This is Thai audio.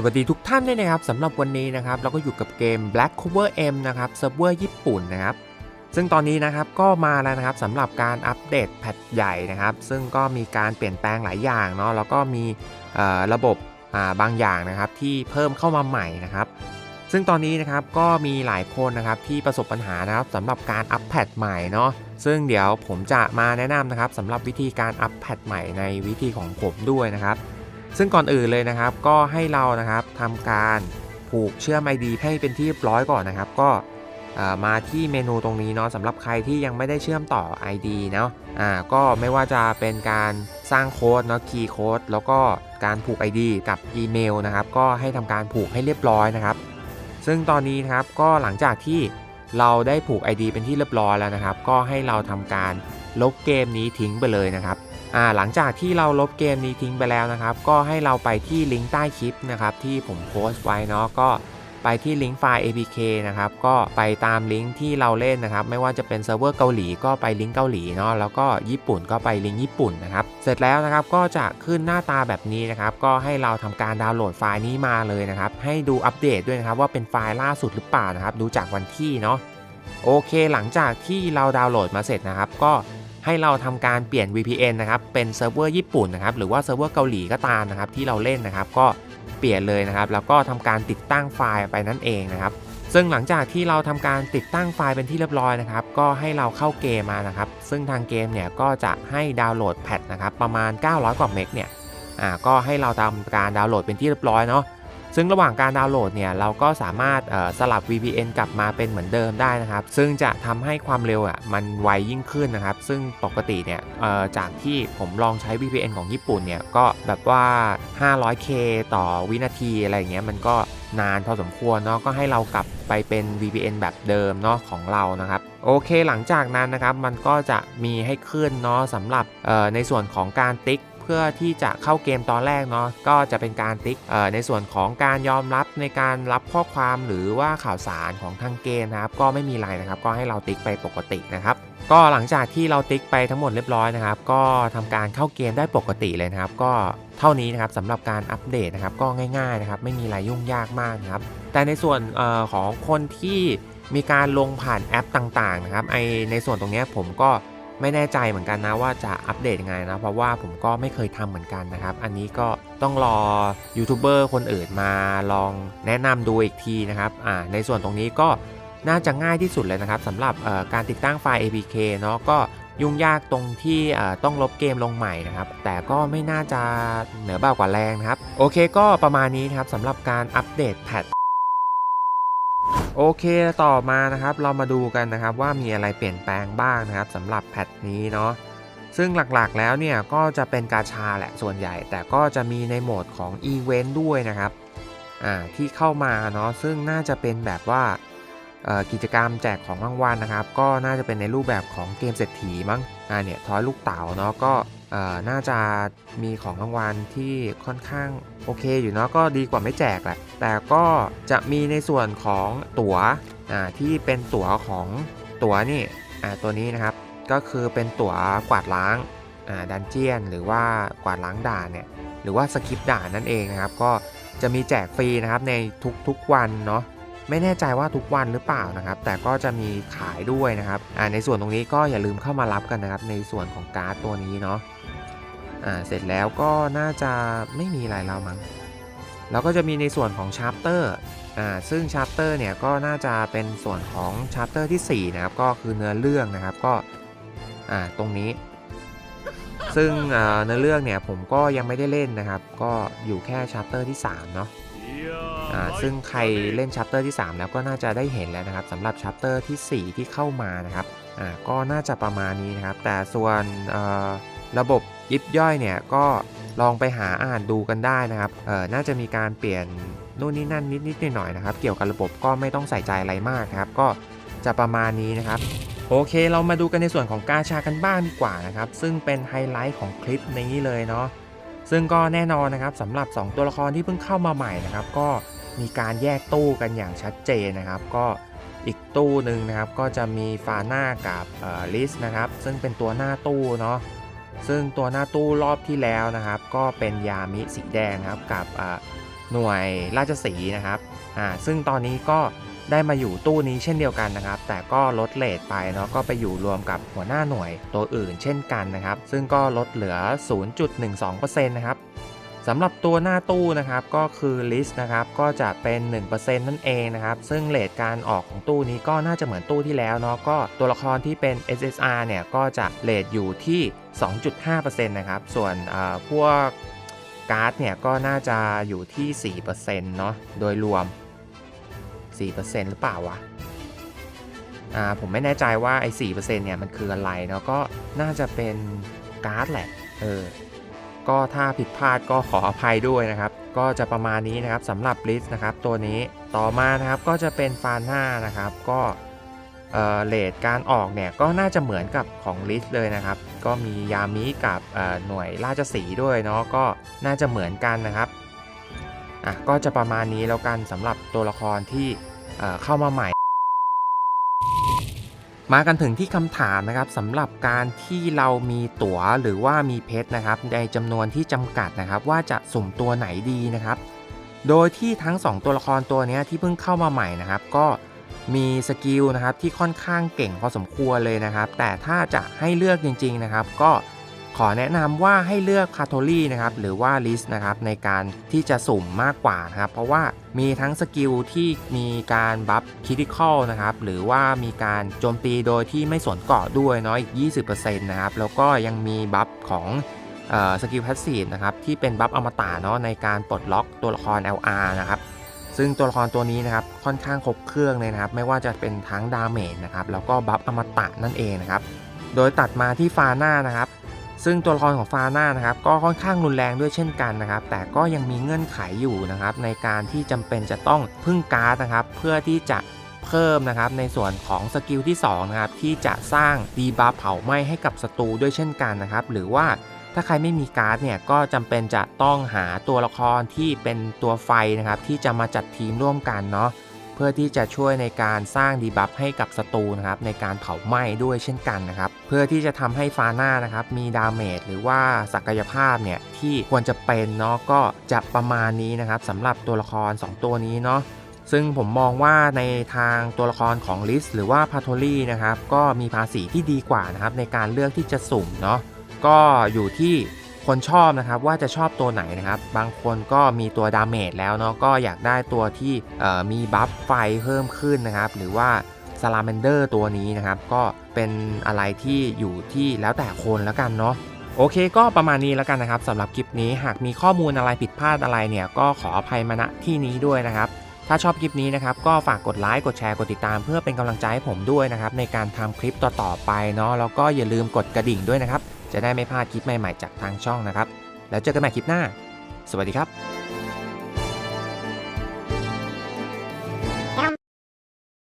สวัสดีทุกท่านด้วยนะครับสำหรับวันนี้นะครับเราก็อยู่กับเกม Black Cover M นะครับเซิร์ฟเวอร์ญี่ปุ่นนะครับซึ่งตอนนี้นะครับก็มาแล้วนะครับสำหรับการอัปเดตแพทใหญ่นะครับ ซึ่งก็มีการเปลี่ยนแปลงหลายอย่างเนาะแล้วก็มีระบบาบางอย่างนะครับที่เพิ่มเข้ามาใหม่นะครับ ซึ่งตอนนี้นะครับก็มีหลายคนนะครับที่ประสบปัญหานะครับสำหรับการอัปแพทใหม่เนาะซึ่งเดี๋ยวผมจะมาแนะนำนะครับสำหรับวิธีการอัปแพทใหม่ในวิธีของผมด้วยนะครับ ซึ่งก่อนอื่นเลยนะครับ ก็ให้เรานะครับทำการผูกเชื่อม ID ให้เป็นที่เรียบร้อยก่อนนะครับ ก็มาที่เมนูตรงนี้เนาะสำหรับใครที่ยังไม่ได้เชื่อมต่อ ID เนาะอ่าก็ไม่ว่าจะเป็นการสร้างโค้ดเนาะคีย์โค้ดแล้วก็การผูก ID กับอีเมลนะครับ ก็ให้ทำการผูกให้เรียบร้อยนะครับ ซึ่งตอนนี้นะครับก็หลังจากที่เราได้ผูก ID เป็นที่เรียบร้อยแล้วนะครับ ก็ให้เราทำการลบเกมนี้ทิ้งไปเลยนะครับ หลังจากที่เราลบเกมนี้ทิ้งไปแล้วนะครับ ก็ให้เราไปที่ลิงก์ใต้คลิปนะครับที่ผมโพสต์ไว้เนาะก็ไปที่ลิงก์ไฟล์ APK นะครับ ก็ไปตามลิงก์ที่เราเล่นนะครับ ไม่ว่าจะเป็นเซิร์ฟเวอร์เกาหลีก็ไปลิงก์เกาหลีเนาะ แล้วก็ญี่ปุ่นก็ไปลิงก์ญี่ปุ่นนะครับ เสร็จแล้วนะครับก็จะขึ้นหน้าตาแบบนี้นะครับ ก็ให้เราทำการดาวน์โหลดไฟล์นี้มาเลยนะครับ ให้ดูอัปเดตด้วยนะครับว่าเป็นไฟล์ล่าสุดหรือเปล่านะครับ ดูจากวันที่เนาะ โอเค หลังจากที่เราดาวน์โหลดมาเสร็จนะครับ ก็ ให้เราทำการเปลี่ยน VPN นะครับเป็นเซิร์ฟเวอร์ญี่ปุ่นนะครับหรือว่าเซิร์ฟเวอร์เกาหลีก็ตามนะครับที่เราเล่นนะครับก็เปลี่ยนเลยนะครับแล้วก็ทำการติดตั้งไฟล์ไปนั่นเองนะครับซึ่งหลังจากที่เราทำการติดตั้งไฟล์เป็นที่เรียบร้อยนะครับ ก็ให้เราเข้าเกมมานะครับ ซึ่งทางเกมเนี่ยก็จะให้ดาวน์โหลดแพทนะครับประมาณ 900 กว่าเมกเนี่ยอ่าก็ให้เราทำการดาวน์โหลดเป็นที่เรียบร้อยเนาะ ซึ่งระหว่างการดาวน์โหลดเนี่ยเราก็สามารถสลับ VPN กลับมาเป็นเหมือนเดิมได้นะครับ ซึ่งจะทำให้ความเร็วอะมันไวยิ่งขึ้นนะครับ ซึ่งปกติเนี่ยจากที่ผมลองใช้ VPN ของญี่ปุ่นเนี่ยก็แบบว่า 500K ต่อวินาทีอะไรเงี้ยมันก็นานพอสมควรเนาะก็ให้เรากลับไปเป็น VPN แบบเดิมเนาะของเรานะครับโอเคหลังจากนั้นนะครับมันก็จะมีให้ขึ้นเนาะสำหรับในส่วนของการติ๊ก พื่อที่จะเข้าเกมตอนแรกเนาะก็จะเป็นการติ๊กในส่วนของการยอมรับในการรับข้อความหรือว่าข่าวสารของทางเกมนะครับ ก็ไม่มีอะไรนะครับ ก็ให้เราติ๊กไปปกตินะครับก็หลังจากที่เราติ๊กไปทั้งหมดเรียบร้อยนะครับ ก็ทำการเข้าเกมได้ปกติเลยนะครับ ก็เท่านี้นะครับสำหรับการอัปเดตนะครับ ก็ง่ายๆนะครับ ไม่มีอะไรยุ่งยากมากนะครับ แต่ในส่วนออของคนที่มีการลงผ่านแอปต่างๆนะครับไอในส่วนตรงเนี้ยผมก็ ไม่แน่ใจเหมือนกันนะว่าจะอัปเดตยังไงนะเพราะว่าผมก็ไม่เคยทำเหมือนกันนะครับ อันนี้ก็ต้องรอยูทูบเบอร์คนอื่นมาลองแนะนำดูอีกทีนะครับอ่าในส่วนตรงนี้ก็น่าจะง่ายที่สุดเลยนะครับสำหรับการติดตั้งไฟล์ APK เนาะก็ยุ่งยากตรงที่ต้องลบเกมลงใหม่นะครับ แต่ก็ไม่น่าจะเหนือเบากว่าแรงนะครับ โอเคก็ประมาณนี้นะครับสำหรับการอัปเดตแพท โอเคต่อมานะครับเรามาดูกันนะครับว่ามีอะไรเปลี่ยนแปลงบ้างนะครับสำหรับแพทนี้เนาะซึ่งหลักๆแล้วเนี่ยก็จะเป็นกาชาแหละส่วนใหญ่ แต่ก็จะมีในโหมดของอีเวนต์ด้วยนะครับอ่าที่เข้ามาเนาะซึ่งน่าจะเป็นแบบว่า กิจกรรมแจกของรางวัลนะครับ ก็น่าจะเป็นในรูปแบบของเกมเศรษฐีมั้งอ่าเนี่ยทอยลูกเต๋าเนาะก็น่าจะมีของรางวัลที่ค่อนข้างโอเคอยู่เนาะก็ดีกว่าไม่แจกแหละแต่ก็จะมีในส่วนของตั๋วที่เป็นตั๋วของตั๋วนี่ตัวนี้นะครับ ก็คือเป็นตั๋วกวาดล้างดันเจียน หรือว่ากวาดล้างด่านเนี่ยหรือว่าสกิปด่านนั่นเองนะครับ ก็จะมีแจกฟรีนะครับในทุกๆวันเนาะ ไม่แน่ใจว่าทุกวันหรือเปล่านะครับ แต่ก็จะมีขายด้วยนะครับในส่วนตรงนี้ก็อย่าลืมเข้ามารับกันนะครับ ในส่วนของการ์ดตัวนี้เนาะเสร็จแล้วก็น่าจะไม่มีอะไรแล้วมั้งแล้วก็จะมีในส่วนของชาร์ปเตอร์อ่าซึ่งชาร์ปเตอร์เนี่ยก็น่าจะเป็นส่วนของชาร์ปเตอร์ที่ 4 นะครับ ก็คือเนื้อเรื่องนะครับก็อ่าตรงนี้ซึ่งเอ่อเนื้อเรื่องเนี่ยผมก็ยังไม่ได้เล่นนะครับ ก็อยู่แค่ชาร์ปเตอร์ที่ 3 เนาะ ซึ่งใครเล่นชาร์ปเตอร์ที่ 3 แล้วก็น่าจะได้เห็นแล้วนะครับสำหรับชาร์ปเตอร์ที่ 4 ที่เข้ามานะครับก็น่าจะประมาณนี้นะครับ แต่ส่วนระบบยิบย่อยเนี่ยก็ลองไปหาอ่านดูกันได้นะครับน่าจะมีการเปลี่ยนนู่นนี่นั่นนิดๆหน่อยๆนะครับ เกี่ยวกับระบบก็ไม่ต้องใส่ใจอะไรมากนะครับ ก็จะประมาณนี้นะครับโอเค เรามาดูกันในส่วนของกาชากันบ้างดีกว่านะครับ ซึ่งเป็นไฮไลท์ของคลิปนี้เลยเนาะซึ่งก็แน่นอนนะครับสำหรับ 2 ตัวละครที่เพิ่งเข้ามาใหม่นะครับ ก็ มีการแยกตู้กันอย่างชัดเจนนะครับ ก็อีกตู้หนึ่งนะครับ ก็จะมีฟาน่ากับลิสนะครับ ซึ่งเป็นตัวหน้าตู้เนาะซึ่งตัวหน้าตู้รอบที่แล้วนะครับ ก็เป็นยามิสีแดงนะครับกับหน่วยราชสีนะครับอ่าซึ่งตอนนี้ก็ได้มาอยู่ตู้นี้เช่นเดียวกันนะครับ แต่ก็ลดเลทไปเนาะก็ไปอยู่รวมกับหัวหน้าหน่วยตัวอื่นเช่นกันนะครับ ซึ่งก็ลดเหลือ 0.12%นะครับ สำหรับตัวหน้าตู้นะครับก็คือ list นะครับก็จะเป็น 1%นั่นเองนะครับ ซึ่งเลทการออกของตู้นี้ก็น่าจะเหมือนตู้ที่แล้วเนาะก็ตัวละครที่เป็น SSR เนี่ยก็จะเลทอยู่ที่ 2.5%นะครับ ส่วนพวกการ์ดเนี่ยก็น่าจะอยู่ที่ 4%เนาะโดยรวม 4%หรือเปล่าวะอ่าผมไม่แน่ใจว่าไอ้4%เนี่ยมันคืออะไรเนาะก็น่าจะเป็นการ์ดแหละเออ ก็ถ้าผิดพลาดก็ขออภัยด้วยนะครับ ก็จะประมาณนี้นะครับสำหรับลิสต์นะครับตัวนี้ต่อมานะครับก็จะเป็นฟาน่านะครับก็เออเลทการออกเนี่ยก็น่าจะเหมือนกับของลิสต์เลยนะครับ ก็มียามิกับหน่วยราชสีด้วยเนาะก็น่าจะเหมือนกันนะครับอะก็จะประมาณนี้แล้วกันสำหรับตัวละครที่เข้ามาใหม่ มากันถึงที่คำถามนะครับสำหรับการที่เรามีตั๋วหรือว่ามีเพชรนะครับในจำนวนที่จำกัดนะครับ ว่าจะสุ่มตัวไหนดีนะครับ โดยที่ทั้ง 2 ตัวละครตัวนี้ที่เพิ่งเข้ามาใหม่นะครับ ก็มีสกิลนะครับที่ค่อนข้างเก่งพอสมควรเลยนะครับ แต่ถ้าจะให้เลือกจริง ๆนะครับ ก็ ขอแนะนำว่าให้เลือกคาโทลี่นะครับหรือว่าลิสนะครับในการที่จะสุ่มมากกว่านะครับ เพราะว่ามีทั้งสกิลที่มีการบัฟคิดิคอลนะครับหรือว่ามีการโจมตีโดยที่ไม่สวนเกาะด้วยเนาะอีก 20%นะครับแล้วก็ยังมีบัฟของสกิลพาสซีฟนะครับที่เป็นบัฟอมตะเนาะในการปลดล็อกตัวละคร LR นะครับซึ่งตัวละครตัวนี้นะครับค่อนข้างครบเครื่องเลยนะครับ ไม่ว่าจะเป็นทั้งดาเมจนะครับแล้วก็บัฟอมตะนั่นเองนะครับโดยตัดมาที่ฟาน่านะครับ ซึ่งตัวละครของฟาน่านะครับก็ค่อนข้างรุนแรงด้วยเช่นกันนะครับ แต่ก็ยังมีเงื่อนไขอยู่นะครับ ในการที่จำเป็นจะต้องพึ่งการ์ดนะครับ เพื่อที่จะเพิ่มนะครับในส่วนของสกิลที่2นะครับที่จะสร้างดีบัฟเผาไหม้ให้กับศัตรูด้วยเช่นกันนะครับ หรือว่าถ้าใครไม่มีการ์ดเนี่ยก็จำเป็นจะต้องหาตัวละครที่เป็นตัวไฟนะครับที่จะมาจัดทีมร่วมกันเนาะ พื่อที่จะช่วยในการสร้างดีบัฟให้กับศัตรูนะครับในการเผาไหม้ด้วยเช่นกันนะครับเพื่อที่จะทำให้ฟาน่านะครับมีดาเมจหรือว่าศักยภาพเนี่ยที่ควรจะเป็นเนาะก็จะประมาณนี้นะครับสำหรับตัวละคร 2 ตัวนี้เนาะซึ่งผมมองว่าในทางตัวละครของลิสหรือว่าพาโทลี่นะครับก็มีภาษีที่ดีกว่านะครับในการเลือกที่จะสุ่มเนาะก็อยู่ที่ คนชอบนะครับว่าจะชอบตัวไหนนะครับ บางคนก็มีตัวดาเมจแล้วเนาะก็อยากได้ตัวที่มีบัฟไฟเพิ่มขึ้นนะครับ หรือว่าซาลา m มนเดอร์ตัวนี้นะครับ ก็เป็นอะไรที่อยู่ที่แล้วแต่คนแล้วกันเนาะโอเคก็ประมาณนี้แล้วกันนะครับสำหรับคลิปนี้หากมีข้อมูลอะไรผิดพลาดอะไรเนี่ย ก็ขออภัยมาณที่นี้ด้วยนะครับ ถ้าชอบคลิปนี้นะครับ ก็ฝากกดไลค์กดแชร์กดติดตามเพื่อเป็นกำลังใจให้ผมด้วยนะครับ ในการทำคลิปต่อๆไปเนาะแล้วก็อย่าลืมกดกระดิ่งด้วยนะครับ จะได้ไม่พลาดคลิปใหม่ๆจากทางช่องนะครับ แล้วเจอกันใหม่คลิปหน้า สวัสดีครับ